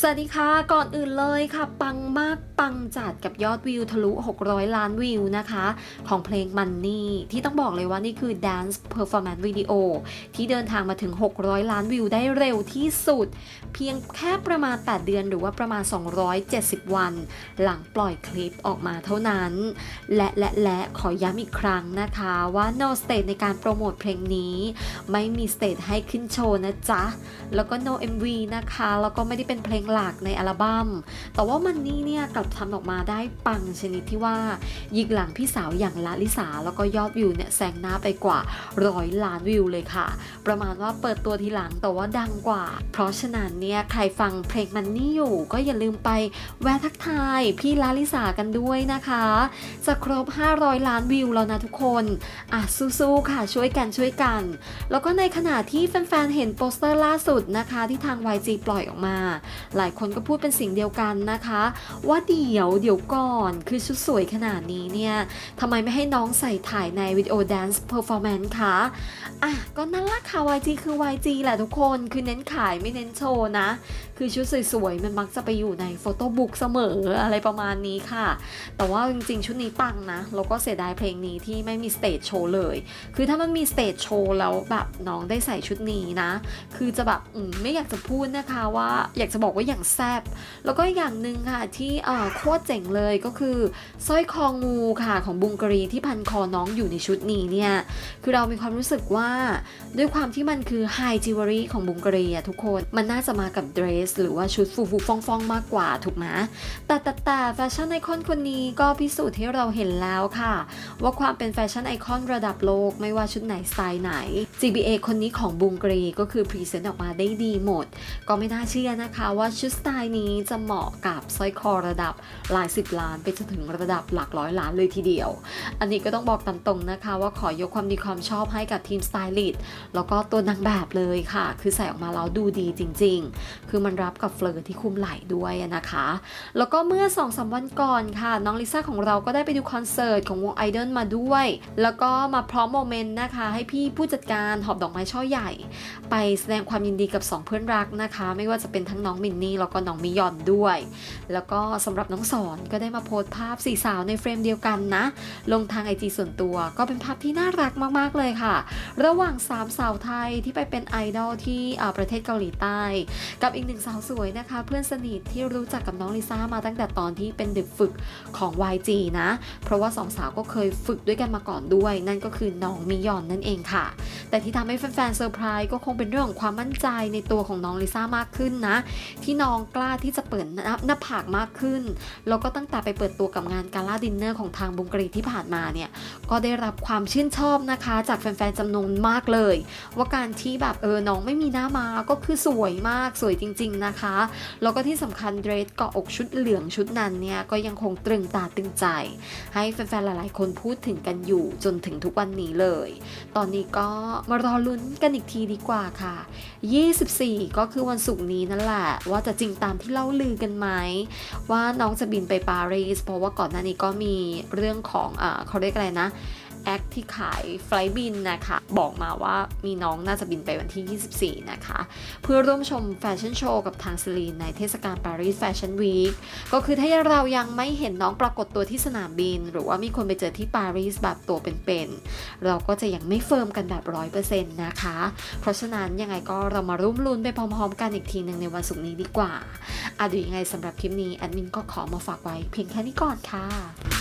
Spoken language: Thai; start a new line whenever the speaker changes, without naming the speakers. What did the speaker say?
สวัสดีค่ะ ก่อนอื่นเลยค่ะ ปังมากปังจัดกับยอดวิวทะลุ 600 ล้านวิวนะคะ ของเพลงมันนี่ที่ต้องบอกเลยว่านี่คือ Dance Performance Video ที่เดินทางมาถึง 600 ล้านวิวได้เร็วที่สุด เพียงแค่ประมาณ 8 เดือนหรือว่าประมาณ 270 วัน หลังปล่อยคลิปออกมาเท่านั้น และและและขอย้ำอีกครั้งนะคะว่า no stage ในการโปรโมทเพลงนี้ ไม่มีสเตจให้ขึ้นโชว์นะจ๊ะแล้วก็ no MV นะคะแล้วก็ไม่ได้เป็นเพลงหลักในอัลบัม้ม แต่ว่ามันนี่เนี่ยกลับทำออกมาได้ปังชนิดที่ว่า ยิงหลังพี่สาวอย่างละลิสา แล้วก็ยอดวิวเนี่ยแซงหน้าไปกว่าร้อยล้านวิวเลยค่ะ ประมาณว่าเปิดตัวทีหลังแต่ว่าดังกว่า เพราะฉะนั้นเนี่ยใครฟังเพลงมันนี่อยู่ ก็อย่าลืมไปแวะทักทายพี่ลาลิสากันด้วยนะคะ จะครบ 500 ล้านวิวแล้วนะทุกคนอะสู้ๆค่ะช่วยกันช่วยกัน แล้วก็ในขณะที่แฟนๆเห็นโปสเตอร์ล่าสุดนะคะที่ทาง YG ปล่อยออกมาหลายคนก็พูดเป็นสียงเดียวกันนะคะ ว่าเดี๋ยวเดี๋ยวก่อนคือชุดสวยขนาดนี้เนี่ยทำไมไม่ให้น้องใส่ถ่ายในวิดีโอ Dance Performance คะอะก็นั่นละค่ะ YG คือ YG แหละทุกคนคือเน้นขายไม่เน้นโชว์นะ คือชุดสวยๆ มันมักจะไปอยู่ในโฟโต้บุ๊กเสมออะไรประมาณนี้ค่ะ แต่ว่าจริงๆ ชุดนี้ปังนะ แล้วก็เสียดายเพลงนี้ที่ไม่มีสเตจโชว์เลย คือถ้ามันมีสเตจโชว์แล้วแบบน้องได้ใส่ชุดนี้นะ คือจะแบบอืไม่อยากจะพูดนะคะว่าอยากจะบอกว่าอย่างแซบแล้วก็อย่างหนึ่งค่ะที่โคตรเจ๋งเลยก็คือสร้อยคองูค่ะของบุงกรีที่พันคอน้องอยู่ในชุดนี้เนี่ยคือเรามีความรู้สึกว่าด้วยความที่มันคือไฮจิวเวลรี่ของบุงกรีอะทุกคนมันน่าจะมากับเดรส หรือว่าชุดฟูฟูฟองฟองๆ มากกว่าถูกไหมแต่แต่แต่แฟชั่นไอคอนคนนี้ก็พิสูจน์ให้เราเห็นแล้วค่ะ ว่าความเป็นแฟชั่นไอคอนระดับโลกไม่ว่าชุดไหนสไตล์ไหน GBA คนนี้ของบุงกรีก็คือพรีเซนต์ออกมาได้ดีหมด ก็ไม่น่าเชื่อนะคะว่าชุดสไตล์นี้จะเหมาะกับสร้อยคอระดับหลายสิบล้านไปจนถึงระดับหลักร้อยล้านเลยทีเดียว อันนี้ก็ต้องบอกตามตรงนะคะ ว่าขอยกความดีความชอบให้กับทีมสไตลิสต์แล้วก็ตัวนางแบบเลยค่ะ คือใส่ออกมาแล้วดูดีจริง ๆ คือมันรับกับเฟลอร์ที่คุมไหล่ด้วยนะคะ แล้วก็เมื่อ2อสวันก่อนค่ะ น้องลิซ่าของเราก็ได้ไปดูคอนเสิร์ตของวงไอดอลมาด้วย แล้วก็มาพร้อมโมเมนต์นะคะ ให้พี่ผู้จัดการหอบดอกไม้ช่อใหญ่ ไปแสดงความยินดีกับ 2 เพื่อนรักนะคะ ไม่ว่าจะเป็นทั้งน้องมินนี่แล้วก็น้องมิยอนด้วย แล้วก็สำหรับน้องสอนก็ได้มาโพสต์ภาพสี่สาวในเฟรมเดียวกันนะ ลงทางไอจีส่วนตัวก็เป็นภาพที่น่ารักมากๆเลยค่ะ ระหว่างสามสาวไทยที่ไปเป็นไอดอลที่ประเทศเกาหลีใต้ กับอีกหนึ่งสาวสวยนะคะ เพื่อนสนิทที่รู้จักกับน้องลิซ่ามาตั้งแต่ตอนที่เป็นเด็กฝึกของ YG นะ เพราะว่าสองสาวก็เคยฝึกด้วยกันมาก่อนด้วย นั่นก็คือน้องมิยอนนั่นเองค่ะ แต่ที่ทำให้แฟนๆเซอร์ไพรส์ก็คงเป็นเรื่องของความมั่นใจในตัวของน้องลิซ่ามากขึ้นนะที่น้องกล้าที่จะเปิดหน้าผากมากขึ้น แล้วก็ตั้งแต่ไปเปิดตัวกับงานกาล่าดินเนอร์ของทางบุงกรีที่ผ่านมาเนี่ยก็ได้รับความชื่นชอบนะคะ จากแฟนๆจำนวนมากเลย ว่าการที่แบบเออน้องไม่มีหน้ามาก็คือสวยมากสวยจริง ๆนะคะ แล้วก็ที่สำคัญเดรสเกาะอกชุดเหลืองชุดนั้นเนี่ยก็ยังคงตรึงตาตึงใจ ให้แฟนๆหลายๆ คนพูดถึงกันอยู่จนถึงทุกวันนี้เลย ตอนนี้ก็มารอลุ้นกันอีกทีดีกว่าค่ะ 24 ก็คือวันศุกร์นี้นั่นแหละว่าาจะจริงตามที่เล่าลือกันไหมว่าน้องจะบินไปปารีสเพราะว่าก่อนหน้านี้ก็มีเรื่องของอเขาเรียกอะไรนะ แอคที่ขายไฟล์บินนะคะ บอกมาว่ามีน้องน่าจะบินไปวันที่ 24 นะคะ เพื่อร่วมชมแฟชั่นโชว์กับทางซลีนในเทศกาลปารีสแฟชั่นวีคก็คือถ้าเรายังไม่เห็นน้องปรากฏตัวที่สนามบิน หรือว่ามีคนไปเจอที่ปารีสแบบตัวเป็นๆเราก็จะยังไม่เฟิร์มกันแบบ 100%นะคะ เพราะฉะนั้นยังไงก็เรามาร่วมลุ้นไปพร้อมๆ กันอีกทีหนึ่งในวันศุกร์นี้ดีกว่าอะดูยังไงสำหรับคลิปนี้แอดมินก็ขอมาฝากไว้เพียงแค่นี้ก่อนค่ะ